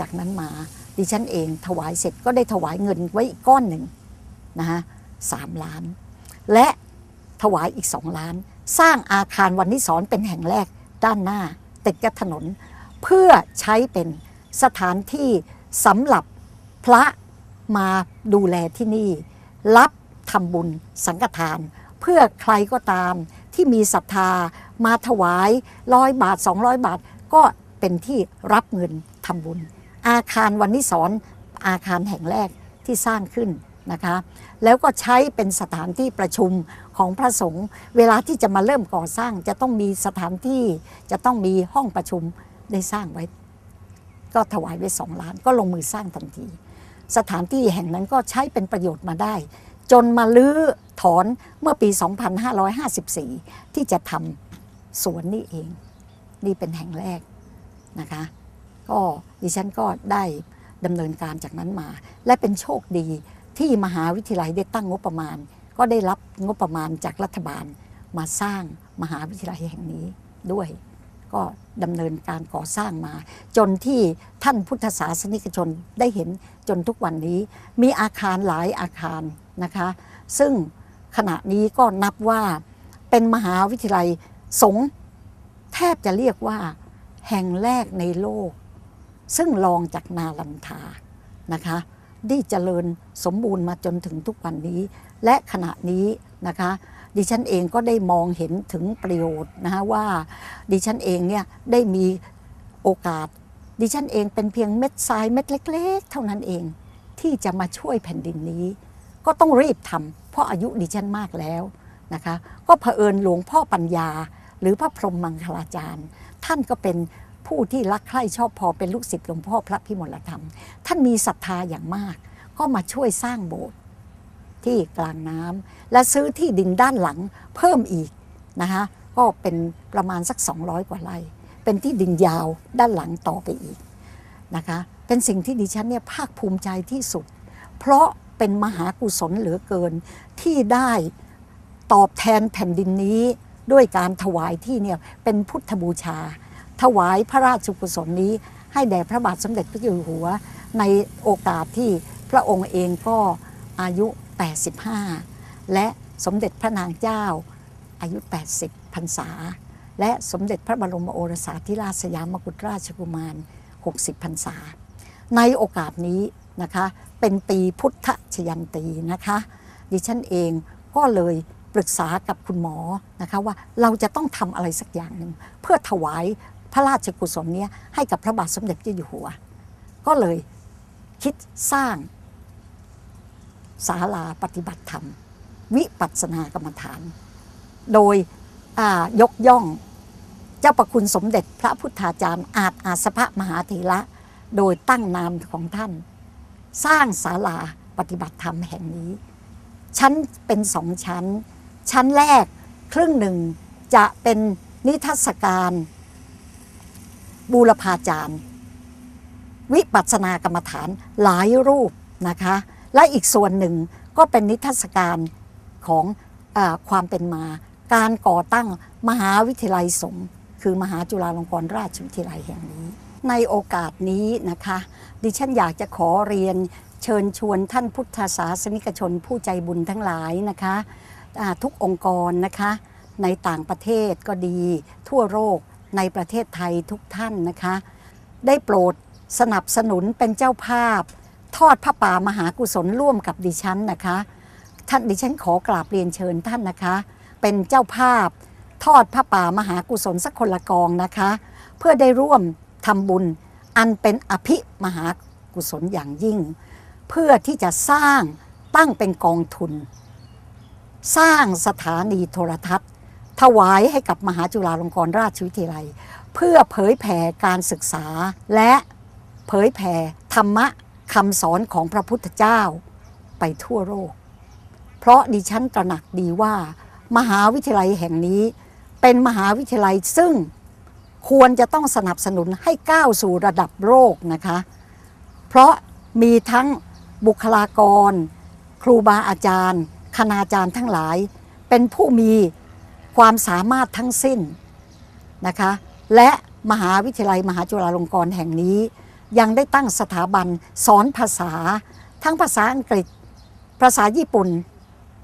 จากนั้นมาดิฉันเองถวายเสร็จก็ได้ถวายเงินไว้อีกก้อนหนึ่งนะฮะสามล้าน และถวายอีกสองล้าน สร้างอาคารวันนิสรเป็นแห่งแรกด้านหน้าติดกับถนน เพื่อใช้เป็นสถานที่สำหรับพระมาดูแลที่นี่ รับทำบุญสังฆทาน เพื่อใครก็ตามที่มีศรัทธามาถวายร้อยบาท 200 บาท ก็เป็นที่รับเงินทำบุญ อาคารวันนิสรอาคารแห่งแรกที่สร้างขึ้นนะคะ แล้วก็ใช้เป็นสถานที่ประชุมของพระสงฆ์เวลาที่จะมาเริ่มก่อสร้างจะต้องมีสถานที่จะต้องมีห้องประชุมได้สร้างไว้ ก็ถวายไว้สองล้าน ก็ลงมือสร้างทันที สถานที่แห่งนั้นก็ใช้เป็นประโยชน์มาได้ จนมาลื้อถอนเมื่อปี 2554 ที่จะทำสวนนี่เอง นี่เป็นแห่งแรกนะคะ ก็ดิฉันก็ได้ดำเนินการจากนั้นมา และเป็นโชคดีที่มหาวิทยาลัยได้ตั้งงบประมาณ ก็ได้รับงบประมาณจากรัฐบาลมาสร้างมหาวิทยาลัยแห่งนี้ด้วย ก็ดำเนินการก่อสร้างมา จนที่ท่านพุทธศาสนิกชนได้เห็นจนทุกวันนี้ มีอาคารหลายอาคารนะคะ ซึ่งขณะนี้ก็นับว่าเป็นมหาวิทยาลัยสงฆ์แทบจะเรียกว่าแห่งแรกในโลก ซึ่งรองจากนาลันทานะคะได้เจริญสมบูรณ์มาจนถึงทุกวันนี้ และขณะนี้นะคะ ดิฉันเองก็ได้มองเห็นถึงประโยชน์นะคะว่า ดิฉันเองเนี่ยได้มีโอกาส ดิฉันเองเป็นเพียงเม็ดทรายเม็ดเล็ก ๆ เท่านั้นเอง ที่จะมาช่วยแผ่นดินนี้ ก็ต้องรีบทำเพราะอายุดิฉันมากแล้วนะคะ ก็เผอิญหลวงพ่อปัญญา หรือพระพรหมมังคลาจารย์ ท่านก็เป็น ผู้ที่รักใคร่ชอบพอเป็นลูกศิษย์หลวงพ่อพระพิมลธรรม ท่านมีศรัทธาอย่างมาก ก็มาช่วยสร้างโบสถ์ที่กลางน้ำและซื้อที่ดินด้านหลังเพิ่มอีกนะคะก็เป็นประมาณสัก 200 กว่าไร่ เป็นที่ดินยาวด้านหลังต่อไปอีกนะคะเป็นสิ่งที่ดิฉันเนี่ยภาคภูมิใจที่สุด เพราะเป็นมหากุศลเหลือเกินที่ได้ตอบแทนแผ่นดินนี้ด้วยการถวายที่เนี่ยเป็นพุทธบูชา ถวายพระราชกุศลนี้ ให้แด่พระบาทสมเด็จพระเจ้าอยู่หัว ในโอกาสที่พระองค์เองก็อายุ 85 และสมเด็จพระนางเจ้าอายุ 80พรรษา และสมเด็จพระบรมโอรสาธิราชสยามกุฎราชกุมาร 60พรรษา ในโอกาสนี้นะคะเป็นปีพุทธชยันตีนะคะ ดิฉันเองก็เลยปรึกษากับคุณหมอนะคะว่าเราจะต้องทำอะไรสักอย่างหนึ่งเพื่อถวาย พระราชกุศลนี้ให้กับพระบาทสมเด็จเจ้าอยู่หัว ก็เลยคิดสร้างศาลาปฏิบัติธรรม วิปัสสนากรรมฐาน โดยยกย่องเจ้าประคุณสมเด็จพระพุทธาจารย์ อาจอาสภะมหาเถระโดยตั้งนามของท่าน สร้างศาลาปฏิบัติธรรมแห่งนี้ ชั้นเป็นสองชั้น ชั้นแรกครึ่งหนึ่งจะเป็นนิทรรศการ บูรพาจารย์ วิปัสสนากรรมฐานหลายรูปนะคะ และอีกส่วนหนึ่งก็เป็นนิทรรศการของอความเป็นมา การก่อตั้งมหาวิทยาลัยสงฆ์คือมหาจุฬาลงกรณราชวิทยาลัยแห่งนี้ ในโอกาสนี้นะคะ ดิฉันอยากจะขอเรียนเชิญชวนท่านพุทธศาสนิกชนผู้ใจบุญทั้งหลายนะคะทุกองค์กรนะคะในต่างประเทศก็ดีทั่วโลก ในประเทศไทยทุกท่านนะคะ ได้โปรดสนับสนุนเป็นเจ้าภาพ ทอดพระป่ามหากุศลร่วมกับดิฉันนะคะ ท่านดิฉันขอกราบเรียนเชิญท่านนะคะ เป็นเจ้าภาพ ทอดพระป่ามหากุศลสักคนละกองนะคะ เพื่อได้ร่วมทำบุญอันเป็นอภิมหากุศลอย่างยิ่ง เพื่อที่จะสร้างตั้งเป็นกองทุน สร้างสถานีโทรทัศน์ ถวายให้กับมหาจุฬาลงกรณราชวิทยาลัย เพื่อเผยแผ่การศึกษา และเผยแผ่ธรรมะคำสอนของพระพุทธเจ้าไปทั่วโลก เพราะดิฉันตระหนักดีว่า มหาวิทยาลัยแห่งนี้เป็นมหาวิทยาลัยซึ่งควรจะต้องสนับสนุนให้ก้าวสู่ระดับโลกนะคะ เพราะมีทั้งบุคลากร ครูบาอาจารย์ คณาจารย์ทั้งหลาย เป็นผู้มี ความสามารถทั้งสิ้นนะคะ และมหาวิทยาลัยมหาจุฬาลงกรณ์แห่งนี้ ยังได้ตั้งสถาบันสอนภาษา ทั้งภาษาอังกฤษ ภาษาญี่ปุ่น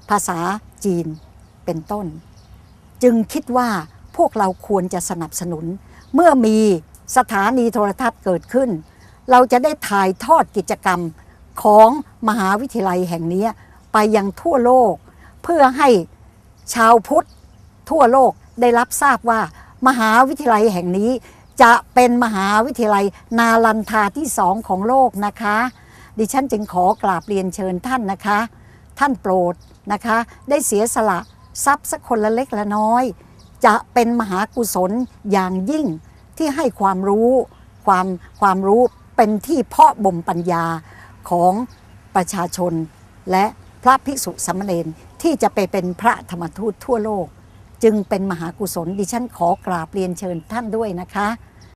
ภาษาจีนเป็นต้น จึงคิดว่าพวกเราควรจะสนับสนุน เมื่อมีสถานีโทรทัศน์เกิดขึ้น เราจะได้ถ่ายทอดกิจกรรมของมหาวิทยาลัยแห่งนี้ไปยังทั่วโลก เพื่อให้ชาวพุทธ ทั่วโลกได้รับทราบว่า มหาวิทยาลัยแห่งนี้ จะเป็นมหาวิทยาลัยนาลันทาที่สองของโลกนะคะ ดิฉันจึงขอกราบเรียนเชิญท่านนะคะ ท่านโปรดนะคะ ได้เสียสละทรัพย์สักคนละเล็กละน้อย จะเป็นมหากุศลอย่างยิ่งที่ให้ความรู้ความความรู้เป็นที่เพาะบ่มปัญญาของประชาชนและพระภิกษุสามเณรที่จะไปเป็นพระธรรมทูตทั่วโลก จึงเป็นมหากุศลดิฉันขอกราบเรียนเชิญท่านด้วยนะคะ